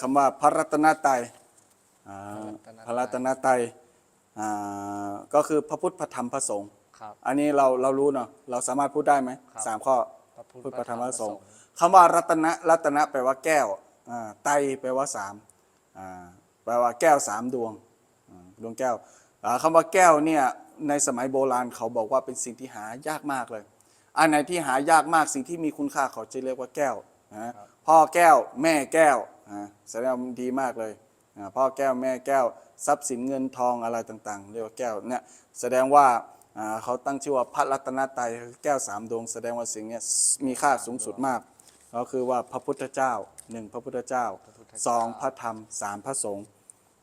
คำว่าพระรัตนตรัยอ่าพพระระรัรัตตนนตรัยอ่าก็คือพระพุทธพระธรรมพระสงฆ์ครับ อันนี้เราเรารู้เนาะเราสามารถพูดได้ไหมครับ สามข้อพระพุทธพุทธพระธรรมพระสงฆ์พระสงฆ์คำว่ารัตนะรัตนะแปลว่าแก้วอ่าไตรแปลว่าสามอ่าแปลว่าแก้วสามดวงอ่าดวงแก้วอ่าคำว่าแก้วเนี่ยในสมัยโบราณเขาบอกว่าเป็นสิ่งที่หายากมากเลย อันไหนที่หายากมากสิ่งที่มีคุณค่าเขาจะเรียกว่าแก้วนะพ่อแก้ว แม่แก้ว อ่าแสดงว่ามันดีมากเลยพ่อแก้วแม่แก้วทรัพย์สินเงินทองอะไรต่างๆ เรียกว่าแก้วเนี่ยแสดงว่าเขาตั้งชื่อว่าพระรัตนตรัยแก้วสามดวง แสดงว่าสิ่งนี้มีค่าสูงสุดมาก ก็คือว่าพระพุทธเจ้าหนึ่งพระพุทธเจ้าสองพระธรรมสามพระสงฆ์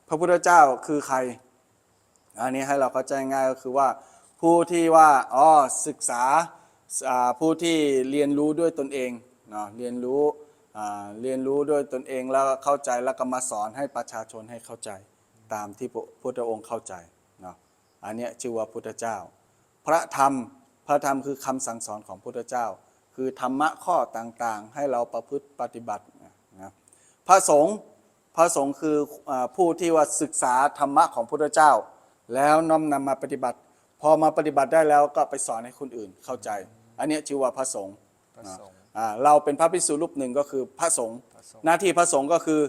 พระพุทธเจ้าคือใคร อันนี้ให้เราเข้าใจง่ายก็คือว่าผู้ที่ว่าอ๋อศึกษาผู้ที่เรียนรู้ด้วยตนเองเนาะเรียนรู้ เรียนรู้ด้วยตนเองแล้วก็เข้าใจแล้วก็มาสอนให้ประชาชนให้เข้าใจตามที่พระพุทธองค์เข้าใจเนาะอันนี้ชื่อว่าพุทธเจ้า พระธรรมพระธรรมคือคำสั่งสอนของพุทธเจ้า คือธรรมะข้อต่างๆ ให้เราประพฤติปฏิบัตินะพระสงฆ์พระสงฆ์คืออผู้ที่ว่าศึกษาธรรมะของพุทธเจ้า แล้วน้อมนำมาปฏิบัติ พอมาปฏิบัติได้แล้วก็ไปสอนให้คนอื่นเข้าใจ อันนี้ชื่อว่าพระสงฆ์พระสงฆ์ อ่าเราเป็นพระภิกษุรูปหนึ่งก็คือพระสงฆ์พระสงฆ์หน้าที่พระสงฆ์ก็คือ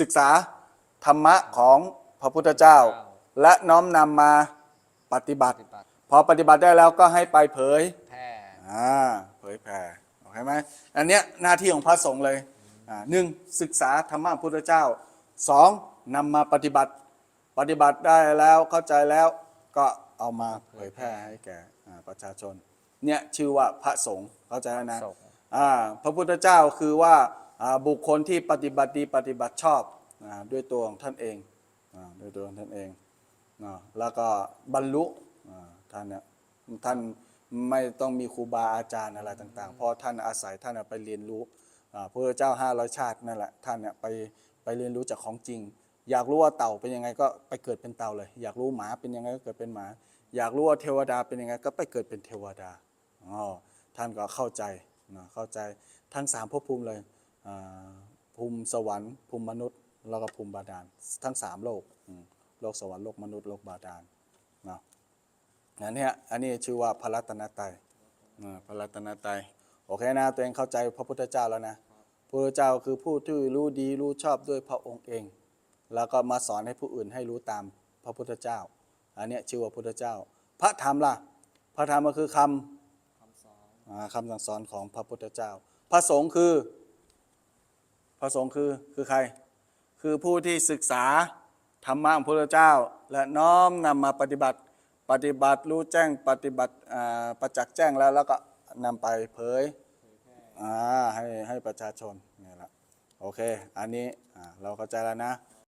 ศึกษาธรรมะของพระพุทธเจ้า และน้อมนำมาปฏิบัปติฏิบัติ พอปฏิบัติได้แล้วก็ให้ไปเผยแพร่อ่าเผยแผ่โอเคไหมอันเนี้ยหน้าที่ของพระสงฆ์เลยอ่าหนึ่งศึกษาธรรมะของพุทธเจ้าสองนำมาปฏิบัติ ปฏิบัติได้แล้วเข้าใจแล้วก็เอามาเผยแพร่ให้แก่อ่าประชาชน เนี่ยชื่อว่าพระสงฆ์เข้าใจแล้วนะสงฆ์ อ่าพระพุทธเจ้าคือว่าอ่าบุคคลที่ปฏิบัติดีปฏิบัติชอบอ่าด้วยตัวของท่านเองอ่าด้วยตัวของท่านเองเนาะแล้วก็บรรลุอ่าท่านเนี่ยท่านไม่ต้องมีครูบาอาจารย์อะไรต่าง ๆ เพราะท่านอาศัยท่านไปเรียนรู้อ่าพระพุทธเจ้าห้าร้อยชาตินั่นแหละท่านเนี่ยไปไปเรียนรู้จากของจริง อยากรู้ว่าเต่าเป็นยังไงก็ไปเกิดเป็นเต่าเลย อยากรู้หมาเป็นยังไงก็เกิดเป็นหมา อยากรู้ว่าเทวดาเป็นยังไงก็ไปเกิดเป็นเทวดาอ๋อ ท่านก็เข้าใจนะเข้าใจทั้งสามภพภูมิเลยภูมิสวรรค์ภูมิมนุษย์แล้วก็ภูมิบาดาลทั้งสามโลกโลกสวรรค์โลกมนุษย์โลกบาดาลนะอันเนี้ยอันนี้ชื่อว่าพระรัตนตรัยอ่าพระรัตนตรัยโอเคนะตัวเองเข้าใจพระพุทธเจ้าแล้วนะพระพุทธเจ้าคือผู้ที่รู้ดีรู้ชอบด้วยพระองค์เอง แล้วก็มาสอนให้ผู้อื่นให้รู้ตามพระพุทธเจ้า อันนี้ชื่อว่าพุทธเจ้า พระธรรมล่ะ พระธรรมก็คือคำอ่า คำสั่งสอนของพระพุทธเจ้า พระสงฆ์คือ พระสงฆ์คือคือใคร คือผู้ที่ศึกษาธรรมะของพระพุทธเจ้า และน้อมนำมาปฏิบัติปฏิบัติรู้แจ้งปฏิบัติประจักษ์แจ้งแล้วแล้วก็นำไปเผยให้ให้ประชาชนนี่แหละโอเค อันนี้เราเข้าใจแล้วนะ